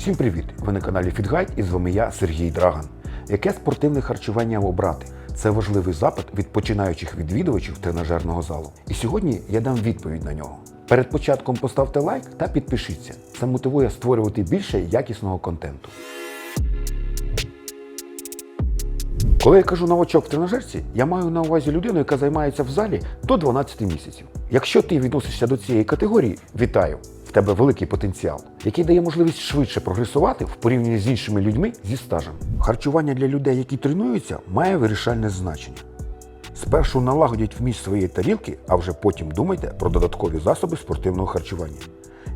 Всім привіт! Ви на каналі Фідгайд і з вами я, Сергій Драган. Яке спортивне харчування обрати? Це важливий запит від починаючих відвідувачів тренажерного залу. І сьогодні я дам відповідь на нього. Перед початком поставте лайк та підпишіться. Це мотивує створювати більше якісного контенту. Коли я кажу новачок в тренажерці, я маю на увазі людину, яка займається в залі до 12 місяців. Якщо ти відносишся до цієї категорії, вітаю! В тебе великий потенціал, який дає можливість швидше прогресувати в порівнянні з іншими людьми зі стажем. Харчування для людей, які тренуються, має вирішальне значення. Спершу налагодять вміст своєї тарілки, а вже потім думайте про додаткові засоби спортивного харчування.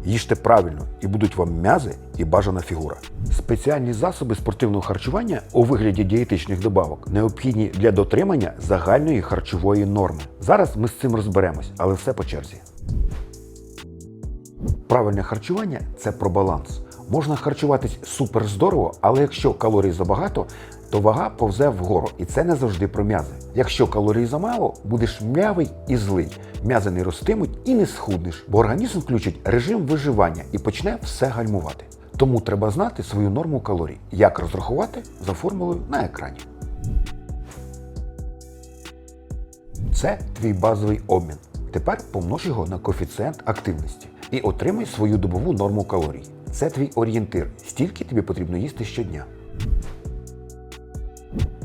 Їжте правильно і будуть вам м'язи і бажана фігура. Спеціальні засоби спортивного харчування у вигляді дієтичних добавок необхідні для дотримання загальної харчової норми. Зараз ми з цим розберемось, але все по черзі. Правильне харчування це про баланс. Можна харчуватись супер здорово, але якщо калорій забагато, то вага повзе вгору, і це не завжди про м'язи. Якщо калорій замало, будеш м'явий і злий. М'язи не ростимуть і не схуднеш, бо організм включить режим виживання і почне все гальмувати. Тому треба знати свою норму калорій, як розрахувати за формулою на екрані. Це твій базовий обмін. Тепер помнож його на коефіцієнт активності і отримай свою добову норму калорій. Це твій орієнтир, стільки тобі потрібно їсти щодня.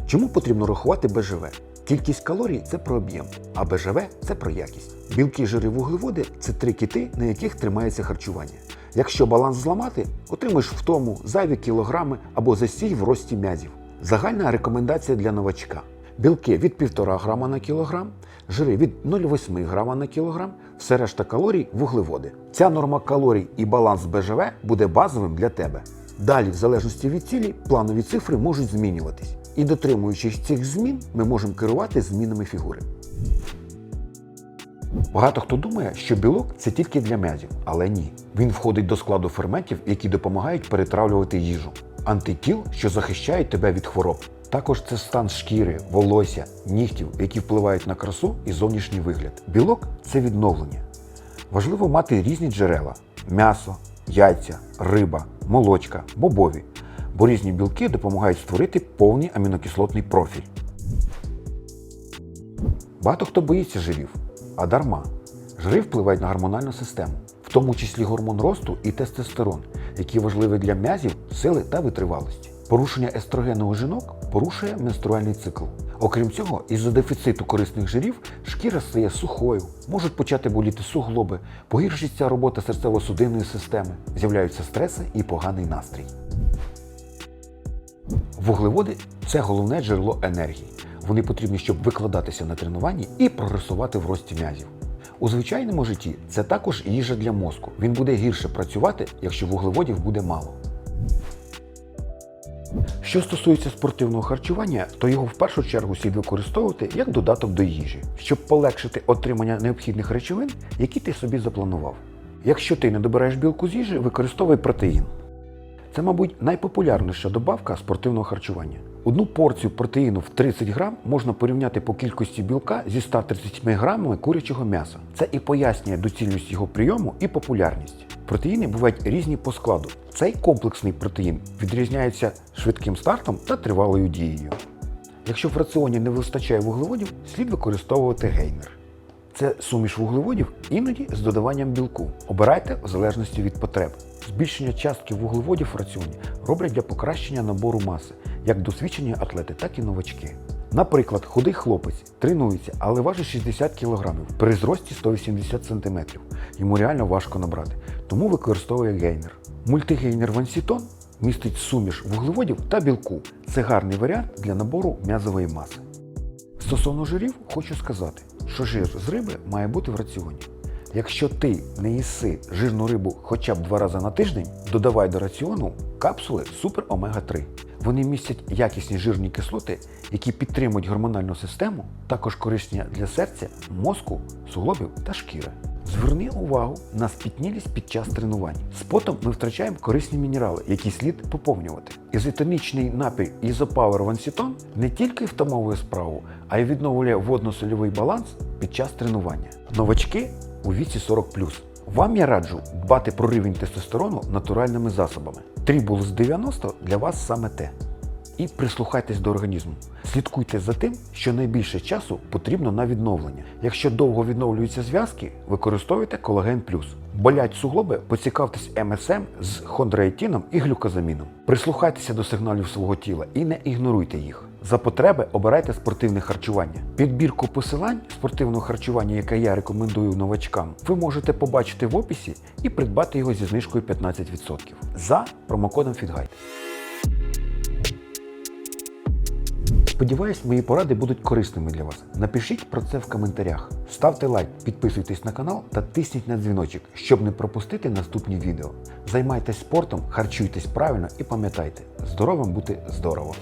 Чому потрібно рахувати БЖВ? Кількість калорій це про об'єм, а БЖВ це про якість. Білки, жири, вуглеводи це три кити, на яких тримається харчування. Якщо баланс зламати, отримаєш втому зайві кілограми або засій в рості м'язів. Загальна рекомендація для новачка. Білки від 1,5 грама на кілограм, жири від 0,8 грама на кілограм, все решта калорій вуглеводи. Ця норма калорій і баланс БЖВ буде базовим для тебе. Далі, в залежності від цілі, планові цифри можуть змінюватись. І дотримуючись цих змін, ми можемо керувати змінами фігури. Багато хто думає, що білок це тільки для м'язів, але ні. Він входить до складу ферментів, які допомагають перетравлювати їжу, антитіл, що захищають тебе від хвороб. Також це стан шкіри, волосся, нігтів, які впливають на красу і зовнішній вигляд. Білок це відновлення. Важливо мати різні джерела: м'ясо, яйця, риба, молочка, бобові, бо різні білки допомагають створити повний амінокислотний профіль. Багато хто боїться жирів, а дарма. Жири впливають на гормональну систему, в тому числі гормон росту і тестостерон, які важливі для м'язів, сили та витривалості. Порушення естрогену у жінок порушує менструальний цикл. Окрім цього, із-за дефіциту корисних жирів шкіра стає сухою, можуть почати боліти суглоби, погіршиться робота серцево-судинної системи, з'являються стреси і поганий настрій. Вуглеводи це головне джерело енергії. Вони потрібні, щоб викладатися на тренуванні і прогресувати в рості м'язів. У звичайному житті це також їжа для мозку. Він буде гірше працювати, якщо вуглеводів буде мало. Що стосується спортивного харчування, то його в першу чергу слід використовувати як додаток до їжі, щоб полегшити отримання необхідних речовин, які ти собі запланував. Якщо ти не добираєш білку з їжі, використовуй протеїн. Це, мабуть, найпопулярніша добавка спортивного харчування. Одну порцію протеїну в 30 грам можна порівняти по кількості білка зі 130 грамами курячого м'яса. Це і пояснює доцільність його прийому і популярність. Протеїни бувають різні по складу. Цей комплексний протеїн відрізняється швидким стартом та тривалою дією. Якщо в раціоні не вистачає вуглеводів, слід використовувати гейнер. Це суміш вуглеводів іноді з додаванням білку. Обирайте в залежності від потреб. Збільшення частки вуглеводів в раціоні роблять для покращення набору маси, як досвідчені атлети, так і новачки. Наприклад, худий хлопець тренується, але важить 60 кг при зрості 180 см. Йому реально важко набрати, тому використовує гейнер. Мультигейнер Вансітон містить суміш вуглеводів та білку. Це гарний варіант для набору м'язової маси. Стосовно жирів, хочу сказати, що жир з риби має бути в раціоні. Якщо ти не їси жирну рибу хоча б два рази на тиждень, додавай до раціону капсули Супер Омега 3. Вони містять якісні жирні кислоти, які підтримують гормональну систему, також корисні для серця, мозку, суглобів та шкіри. Зверни увагу на спітнілість під час тренувань. З потом ми втрачаємо корисні мінерали, які слід поповнювати. Ізотонічний напій Ізопауер Вансітон не тільки втамовує справу, а й відновлює водно-сольовий баланс під час тренування. Новачки у віці 40 Вам я раджу дбати про рівень тестостерону натуральними засобами. Трібулус 90 для вас саме те. І прислухайтесь до організму. Слідкуйте за тим, що найбільше часу потрібно на відновлення. Якщо довго відновлюються зв'язки, використовуйте колаген плюс. Болять суглоби, поцікавтесь МСМ з хондроїтіном і глюкозаміном. Прислухайтеся до сигналів свого тіла і не ігноруйте їх. За потреби обирайте спортивне харчування. Підбірку посилань спортивного харчування, яке я рекомендую новачкам, ви можете побачити в описі і придбати його зі знижкою 15% за промокодом FITGUIDE. Сподіваюсь, мої поради будуть корисними для вас. Напишіть про це в коментарях. Ставте лайк, підписуйтесь на канал та тисніть на дзвіночок, щоб не пропустити наступні відео. Займайтесь спортом, харчуйтесь правильно і пам'ятайте, здоровим бути здорово!